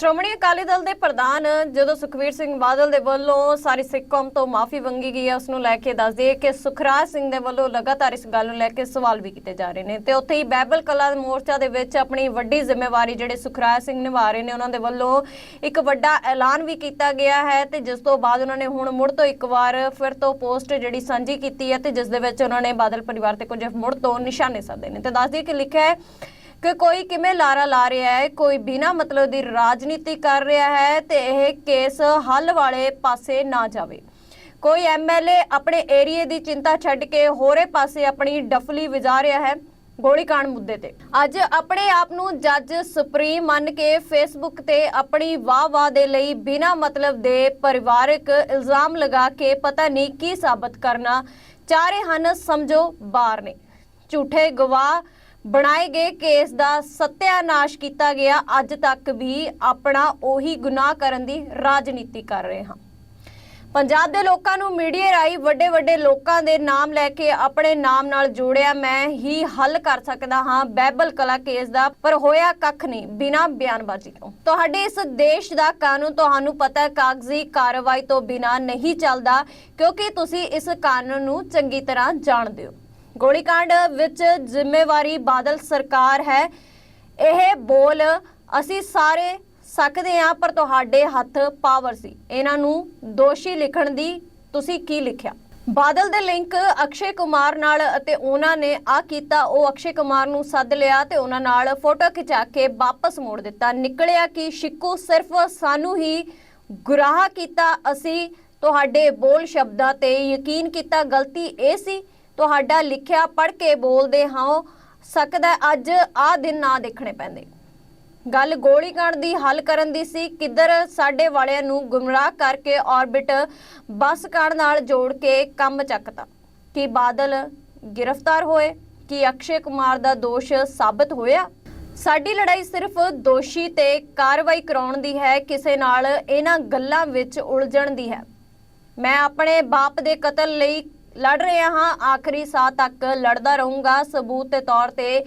ਸ਼੍ਰੋਮਣੀ ਅਕਾਲੀ ਦਲ ਦੇ ਪ੍ਰਧਾਨ ਜਦੋਂ ਸੁਖਵੀਰ ਸਿੰਘ ਬਾਦਲ ਦੇ ਵੱਲੋਂ ਸਾਰੀ ਸਿੱਖ ਕੌਮ ਤੋਂ ਮਾਫੀ ਮੰਗੀ ਗਈ ਹੈ, ਉਸ ਨੂੰ ਲੈ ਕੇ ਦੱਸ ਦਈਏ ਕਿ ਸੁਖਰਾਜ ਸਿੰਘ ਦੇ ਵੱਲੋਂ ਲਗਾਤਾਰ ਇਸ ਗੱਲ ਨੂੰ ਲੈ ਕੇ ਸਵਾਲ ਵੀ ਕੀਤੇ ਜਾ ਰਹੇ ਨੇ ਤੇ ਉੱਥੇ ਹੀ ਬੈਬਲ ਕਲਾ ਮੋਰਚਾ ਦੇ ਵਿੱਚ ਆਪਣੀ ਵੱਡੀ ਜ਼ਿੰਮੇਵਾਰੀ ਜਿਹੜੇ ਸੁਖਰਾਜ ਸਿੰਘ ਨਿਭਾ ਰਹੇ ਨੇ, ਉਹਨਾਂ ਦੇ ਵੱਲੋਂ ਇੱਕ ਵੱਡਾ ਐਲਾਨ ਵੀ ਕੀਤਾ ਗਿਆ ਹੈ ਤੇ ਜਿਸ ਤੋਂ ਬਾਅਦ ਉਹਨਾਂ ਨੇ ਹੁਣ ਮੁੜ ਤੋਂ ਇੱਕ ਵਾਰ ਫਿਰ ਤੋਂ ਪੋਸਟ ਜਿਹੜੀ ਸਾਂਝੀ ਕੀਤੀ ਹੈ ਤੇ ਜਿਸ ਦੇ ਵਿੱਚ ਉਹਨਾਂ ਨੇ ਬਾਦਲ ਪਰਿਵਾਰ ਤੇ ਕੁਝ ਮੁੜ ਤੋਂ ਨਿਸ਼ਾਨੇ ਸਾਧੇ ਨੇ। ਤੇ ਦੱਸ ਦਈਏ ਕਿ ਲਿਖਿਆ ਹੈ ਕਿ ਕੋਈ ਕਿਵੇਂ ਲਾਰਾ ਲਾ ਰਿਹਾ ਹੈ, ਕੋਈ ਬਿਨਾ ਮਤਲਬ ਦੀ ਰਾਜਨੀਤੀ ਕਰ ਰਿਹਾ ਹੈ ਤੇ ਇਹ ਕੇਸ ਹੱਲ ਵਾਲੇ ਪਾਸੇ ਨਾ ਜਾਵੇ। ਕੋਈ ਐਮਐਲਏ ਆਪਣੇ ਏਰੀਏ ਦੀ ਚਿੰਤਾ ਛੱਡ ਕੇ ਹੋਰੇ ਪਾਸੇ ਆਪਣੀ ਡਫਲੀ ਵਜਾ ਰਿਹਾ ਹੈ ਗੋਲੀकांड ਮੁੱਦੇ ਤੇ। ਅੱਜ ਆਪਣੇ ਆਪ ਨੂੰ ਜੱਜ ਸੁਪਰੀਮ ਮੰਨ ਕੇ ਫੇਸਬੁੱਕ ਤੇ ਆਪਣੀ ਵਾਹ-ਵਾਹ ਦੇ ਲਈ ਬਿਨਾ ਮਤਲਬ ਦੇ ਪਰਿਵਾਰਕ ਇਲਜ਼ਾਮ ਲਗਾ ਕੇ ਪਤਾ ਨਹੀਂ ਕੀ ਸਾਬਤ ਕਰਨਾ ਚਾਹ ਰਹੇ ਹਨ ਸਮਝੋ ਬਾਰ ਨੇ। ਝੂਠੇ ਗਵਾਹ ਬਣਾਏ ਗਏ ਕੇਸ ਦਾ ਸਤਿਆਨਾਸ਼ ਕੀਤਾ ਗਿਆ। ਅੱਜ ਤੱਕ ਵੀ ਆਪਣਾ ਉਹੀ ਗੁਨਾਹ ਕਰਨ ਦੀ ਰਾਜਨੀਤੀ ਕਰ ਰਹੇ ਹਾਂ। ਪੰਜਾਬ ਦੇ ਲੋਕਾਂ ਨੂੰ ਮੀਡੀਆ ਰਾਹੀਂ ਵੱਡੇ ਵੱਡੇ ਲੋਕਾਂ ਦੇ ਨਾਮ ਲੈ ਕੇ ਆਪਣੇ ਨਾਮ ਨਾਲ ਜੋੜਿਆ ਮੈਂ ਹੀ ਹੱਲ ਕਰ ਸਕਦਾ ਹਾਂ। ਬੈਬਲ ਕਲਾ ਕੇਸ ਦਾ, ਪਰ ਹੋਇਆ ਕੱਖ ਨਹੀਂ, ਬਿਨਾਂ ਬਿਆਨਬਾਜ਼ੀ ਤੋਂ। ਤੁਹਾਡੇ ਇਸ ਦੇਸ਼ ਦਾ ਕਾਨੂੰਨ ਤੁਹਾਨੂੰ ਪਤਾ ਹੈ, ਕਾਗਜ਼ੀ ਕਾਰਵਾਈ ਤੋਂ ਬਿਨਾਂ ਨਹੀਂ ਚੱਲਦਾ, ਕਿਉਂਕਿ ਤੁਸੀਂ ਇਸ ਕਾਨੂੰਨ ਨੂੰ ਚੰਗੀ ਤਰ੍ਹਾਂ ਜਾਣਦੇ ਹੋ। ਗੋਲੀकांड ਵਿੱਚ ਜ਼ਿੰਮੇਵਾਰੀ ਬਾਦਲ ਸਰਕਾਰ ਹੈ। ਇਹ ਬੋਲ ਅਸੀਂ ਸਾਰੇ ਸਕਦੇ ਹਾਂ, ਪਰ ਤੁਹਾਡੇ ਹੱਥ ਪਾਵਰ ਸੀ। ਇਹਨਾਂ ਨੂੰ ਦੋਸ਼ੀ ਲਿਖਣ ਦੀ ਤੁਸੀਂ ਕੀ ਲਿਖਿਆ? ਬਾਦਲ ਦੇ ਲਿੰਕ ਅਕਸ਼ੇ ਕੁਮਾਰ ਨਾਲ ਅਤੇ ਉਹਨਾਂ ਨੇ ਆ ਕੀਤਾ। ਉਹ ਅਕਸ਼ੇ ਕੁਮਾਰ ਨੂੰ ਸੱਦ ਲਿਆ ਤੇ ਉਹਨਾਂ ਨਾਲ ਫੋਟੋ ਖਿਚਾ ਕੇ ਵਾਪਸ ਮੋੜ ਦਿੱਤਾ। ਨਿਕਲਿਆ ਕਿ ਸ਼ਿੱਕੂ ਸਿਰਫ ਸਾਨੂੰ ਹੀ ਗੁਰਾਹ ਕੀਤਾ। ਅਸੀਂ ਤੁਹਾਡੇ ਬੋਲ ਸ਼ਬਦਾਂ ਤੇ ਯਕੀਨ ਕੀਤਾ। ਗਲਤੀ ਇਹ ਸੀ ਤੁਹਾਡਾ ਲਿਖਿਆ ਪੜ੍ਹ ਕੇ ਬੋਲਦੇ ਹਾਂ, ਸਕਦਾ ਅੱਜ ਆ ਦਿਨ ਨਾ ਦੇਖਣੇ ਪੈਂਦੇ। ਗੱਲ ਗੋਲੀकांड ਦੀ ਹੱਲ ਕਰਨ ਦੀ ਸੀ, ਕਿੱਧਰ ਸਾਡੇ ਵਾਲਿਆਂ ਨੂੰ ਗੁੰਮਰਾਹ ਕਰਕੇ ਆਰਬਿਟ ਬੱਸ ਕਾਂਡ ਨਾਲ ਜੋੜ ਕੇ ਕੰਮ ਚੱਕਤਾ। ਕਿ ਬਾਦਲ ਗ੍ਰਿਫਤਾਰ ਹੋਏ? ਕਿ ਅਕਸ਼ੇ ਕੁਮਾਰ ਦਾ ਦੋਸ਼ ਸਾਬਤ ਹੋਇਆ? ਸਾਡੀ ਲੜਾਈ ਸਿਰਫ ਦੋਸ਼ੀ ਤੇ ਕਾਰਵਾਈ ਕਰਾਉਣ ਦੀ ਹੈ, ਕਿਸੇ ਨਾਲ ਇਹਨਾਂ ਗੱਲਾਂ ਵਿੱਚ ਉਲਝਣ ਦੀ ਹੈ। ਮੈਂ ਆਪਣੇ ਬਾਪ ਦੇ ਕਤਲ ਲਈ ਲੜ ਰਿਹਾ ਹਾਂ, ਆਖਰੀ ਸਾਹ ਤੱਕ ਲੜਦਾ ਰਹੂੰਗਾ। ਸਬੂਤ ਦੇ ਤੌਰ ਤੇ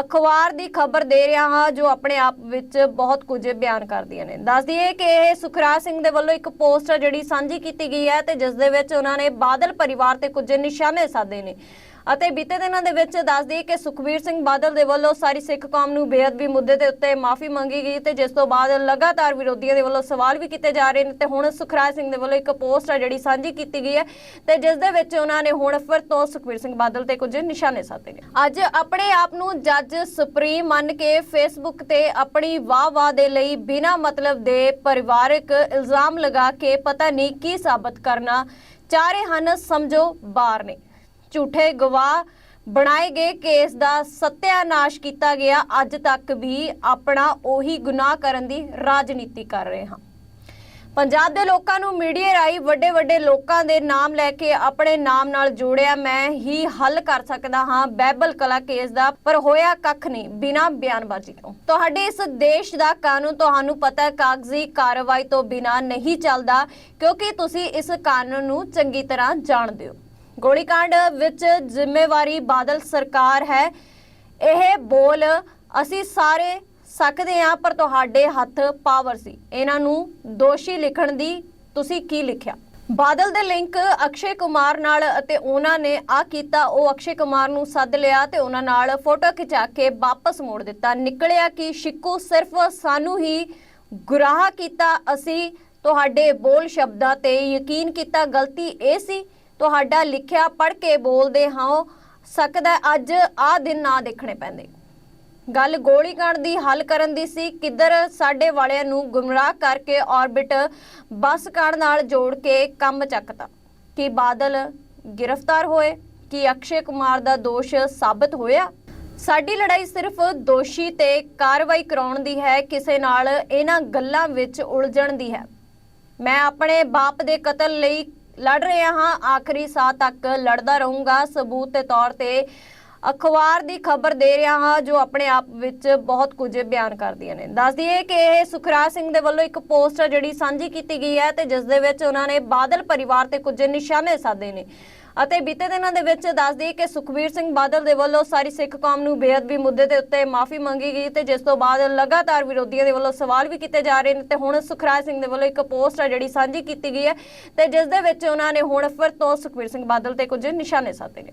ਅਖਬਾਰ ਦੀ ਖਬਰ ਦੇ ਰਿਹਾ ਹਾਂ, ਜੋ ਆਪਣੇ ਆਪ ਵਿੱਚ ਬਹੁਤ ਕੁਝ ਬਿਆਨ ਕਰਦੀਆਂ ਨੇ। ਦੱਸ ਦਈਏ ਕਿ ਇਹ ਸੁਖਰਾਜ ਸਿੰਘ ਦੇ ਵੱਲੋਂ ਇੱਕ ਪੋਸਟ ਜਿਹੜੀ ਸਾਂਝੀ ਕੀਤੀ ਗਈ ਹੈ ਤੇ ਜਿਸ ਦੇ ਵਿੱਚ ਉਹਨਾਂ ਨੇ ਬਾਦਲ ਪਰਿਵਾਰ ਤੇ ਕੁਝ ਨਿਸ਼ਾਨੇ ਸਾਧੇ ਨੇ। ਅਤੇ ਬੀਤੇ ਦਿਨਾਂ ਦੇ ਵਿੱਚ ਦੱਸ ਦਈਏ ਕਿ ਸੁਖਵੀਰ ਸਿੰਘ ਬਾਦਲ ਦੇ ਵੱਲੋਂ ਸਾਰੀ ਸਿੱਖ ਕੌਮ ਨੂੰ ਬੇਅਦਬੀ ਮੁੱਦੇ ਦੇ ਉੱਤੇ ਮਾਫੀ ਮੰਗੀ ਗਈ ਤੇ ਜਿਸ ਤੋਂ ਬਾਅਦ ਲਗਾਤਾਰ ਵਿਰੋਧੀਆਂ ਦੇ ਵੱਲੋਂ ਸਵਾਲ ਵੀ ਕੀਤੇ ਜਾ ਰਹੇ ਨੇ ਤੇ ਹੁਣ ਸੁਖਰਾਜ ਸਿੰਘ ਦੇ ਵੱਲੋਂ ਇੱਕ ਪੋਸਟ ਹੈ ਜਿਹੜੀ ਸਾਂਝੀ ਕੀਤੀ ਗਈ ਹੈ ਤੇ ਜਿਸ ਦੇ ਵਿੱਚ ਉਹਨਾਂ ਨੇ ਹੁਣ ਫਿਰ ਤੋਂ ਸੁਖਵੀਰ ਸਿੰਘ ਬਾਦਲ ਤੇ ਕੁਝ ਨਿਸ਼ਾਨੇ ਸਾਧੇ ਨੇ। ਅੱਜ ਆਪਣੇ ਆਪ ਨੂੰ ਜੱਜ ਸੁਪਰੀਮ ਮੰਨ ਕੇ ਫੇਸਬੁੱਕ ਤੇ ਆਪਣੀ ਵਾਹ-ਵਾਹ ਦੇ ਲਈ ਬਿਨਾਂ ਮਤਲਬ ਦੇ ਪਰਿਵਾਰਕ ਇਲਜ਼ਾਮ ਲਗਾ ਕੇ ਪਤਾ ਨਹੀਂ ਕੀ ਸਾਬਤ ਕਰਨਾ, ਚਾਹ ਰਹੇ ਹਨ ਸਮਝੋ ਬਾਰ ਨੇ। ਝੂਠੇ ਗਵਾਹ ਬਣਾਏ ਗਏ ਕੇਸ ਦਾ ਸਤਿਆਨਾਸ਼ ਕੀਤਾ ਗਿਆ। ਅੱਜ ਤੱਕ ਵੀ ਆਪਣਾ ਉਹੀ ਗੁਨਾਹ ਕਰਨ ਦੀ ਰਾਜਨੀਤੀ ਕਰ ਰਹੇ ਹਾਂ। ਪੰਜਾਬ ਦੇ ਲੋਕਾਂ ਨੂੰ ਮੀਡੀਆ ਰਾਹੀਂ ਵੱਡੇ ਵੱਡੇ ਲੋਕਾਂ ਦੇ ਨਾਮ ਲੈ ਕੇ ਆਪਣੇ ਨਾਮ ਨਾਲ ਜੋੜਿਆ ਮੈਂ ਹੀ ਹੱਲ ਕਰ ਸਕਦਾ ਹਾਂ। ਬੈਬਲ ਕਲਾ ਕੇਸ ਦਾ, ਪਰ ਹੋਇਆ ਕੱਖ ਨਹੀਂ, ਬਿਨਾਂ ਬਿਆਨਬਾਜ਼ੀ ਤੋਂ। ਤੁਹਾਡੇ ਇਸ ਦੇਸ਼ ਦਾ ਕਾਨੂੰਨ ਤੁਹਾਨੂੰ ਪਤਾ ਹੈ, ਕਾਗਜ਼ੀ ਕਾਰਵਾਈ ਤੋਂ ਬਿਨਾਂ ਨਹੀਂ ਚੱਲਦਾ, ਕਿਉਂਕਿ ਤੁਸੀਂ ਇਸ ਕਾਨੂੰਨ ਨੂੰ ਚੰਗੀ ਤਰ੍ਹਾਂ ਜਾਣਦੇ ਹੋ। ਗੋਲੀकांड ਵਿੱਚ ਜ਼ਿੰਮੇਵਾਰੀ ਬਾਦਲ ਸਰਕਾਰ ਹੈ। ਇਹ ਬੋਲ ਅਸੀਂ ਸਾਰੇ ਸਕਦੇ ਹਾਂ, ਪਰ ਤੁਹਾਡੇ ਹੱਥ ਪਾਵਰ ਸੀ। ਇਹਨਾਂ ਨੂੰ ਦੋਸ਼ੀ ਲਿਖਣ ਦੀ ਤੁਸੀਂ ਕੀ ਲਿਖਿਆ? ਬਾਦਲ ਦੇ ਲਿੰਕ ਅਕਸ਼ੇ ਕੁਮਾਰ ਨਾਲ ਅਤੇ ਉਹਨਾਂ ਨੇ ਆ ਕੀਤਾ। ਉਹ ਅਕਸ਼ੇ ਕੁਮਾਰ ਨੂੰ ਸੱਦ ਲਿਆ ਤੇ ਉਹਨਾਂ ਨਾਲ ਫੋਟੋ ਖਿਚਾ ਕੇ ਵਾਪਸ ਮੋੜ ਦਿੱਤਾ। ਨਿਕਲਿਆ ਕਿ ਸ਼ਿੱਕੂ ਸਿਰਫ ਸਾਨੂੰ ਹੀ ਗੁਰਾਹ ਕੀਤਾ। ਅਸੀਂ ਤੁਹਾਡੇ ਬੋਲ ਸ਼ਬਦਾਂ ਤੇ ਯਕੀਨ ਕੀਤਾ। ਗਲਤੀ ਇਹ ਸੀ ਤੁਹਾਡਾ ਲਿਖਿਆ ਪੜ੍ਹ ਕੇ ਬੋਲਦੇ ਹਾਂ, ਸਕਦਾ ਅੱਜ ਆ ਦਿਨ ਨਾ ਦੇਖਣੇ ਪੈਂਦੇ। ਗੱਲ ਗੋਲੀकांड ਦੀ ਹੱਲ ਕਰਨ ਦੀ ਸੀ, ਕਿੱਧਰ ਸਾਡੇ ਵਾਲਿਆਂ ਨੂੰ ਗੁੰਮਰਾਹ ਕਰਕੇ ਆਰਬਿਟ ਬੱਸ ਕਾਂਡ ਨਾਲ ਜੋੜ ਕੇ ਕੰਮ ਚੱਕਤਾ। ਕਿ ਬਾਦਲ ਗ੍ਰਿਫਤਾਰ ਹੋਏ? ਕਿ ਅਕਸ਼ੇ ਕੁਮਾਰ ਦਾ ਦੋਸ਼ ਸਾਬਤ ਹੋਇਆ? ਸਾਡੀ ਲੜਾਈ ਸਿਰਫ ਦੋਸ਼ੀ ਤੇ ਕਾਰਵਾਈ ਕਰਾਉਣ ਦੀ ਹੈ, ਕਿਸੇ ਨਾਲ ਇਹਨਾਂ ਗੱਲਾਂ ਵਿੱਚ ਉਲਝਣ ਦੀ ਹੈ। ਮੈਂ ਆਪਣੇ ਬਾਪ ਦੇ ਕਤਲ ਲਈ ਲੜ ਰਿਹਾ ਹਾਂ। ਆਖਰੀ ਸਾਹ ਤੱਕ ਲੜਦਾ ਰਹੂੰਗਾ। ਸਬੂਤ ਦੇ ਤੌਰ ਤੇ ਅਖਬਾਰ ਦੀ ਖਬਰ ਦੇ ਰਿਹਾ ਹਾਂ, ਜੋ ਆਪਣੇ ਆਪ ਵਿੱਚ ਬਹੁਤ ਕੁਝ ਬਿਆਨ ਕਰਦੀਆਂ ਨੇ। ਦੱਸ ਦਈਏ ਕਿ ਇਹ ਸੁਖਰਾਜ ਸਿੰਘ ਦੇ ਵੱਲੋਂ ਇੱਕ ਪੋਸਟ ਜਿਹੜੀ ਸਾਂਝੀ ਕੀਤੀ ਗਈ ਹੈ ਤੇ ਜਿਸ ਦੇ ਵਿੱਚ ਉਹਨਾਂ ਨੇ ਬਾਦਲ ਪਰਿਵਾਰ ਤੇ ਕੁਝ ਨਿਸ਼ਾਨੇ ਸਾਧੇ ਨੇ। ਅਤੇ ਬੀਤੇ ਦਿਨਾਂ ਦੇ ਵਿੱਚ ਦੱਸ ਦਈਏ ਕਿ ਸੁਖਬੀਰ ਸਿੰਘ ਬਾਦਲ ਦੇ ਵੱਲੋਂ ਸਾਰੀ ਸਿੱਖ ਕੌਮ ਨੂੰ ਬੇਅਦਬੀ ਮੁੱਦੇ ਦੇ ਉੱਤੇ ਮਾਫੀ ਮੰਗੀ ਗਈ ਤੇ ਜਿਸ ਤੋਂ ਬਾਅਦ ਲਗਾਤਾਰ ਵਿਰੋਧੀਆਂ ਦੇ ਵੱਲੋਂ ਸਵਾਲ ਵੀ ਕੀਤੇ ਜਾ ਰਹੇ ਨੇ ਤੇ ਹੁਣ ਸੁਖਰਾਜ ਸਿੰਘ ਦੇ ਵੱਲੋਂ ਇੱਕ ਪੋਸਟ ਹੈ ਜਿਹੜੀ ਸਾਂਝੀ ਕੀਤੀ ਗਈ ਹੈ ਤੇ ਜਿਸ ਦੇ ਵਿੱਚ ਉਹਨਾਂ ਨੇ ਹੁਣ ਫਿਰ ਤੋਂ ਸੁਖਬੀਰ ਸਿੰਘ ਬਾਦਲ ਤੇ ਕੁਝ ਨਿਸ਼ਾਨੇ ਸਾਧੇ ਨੇ।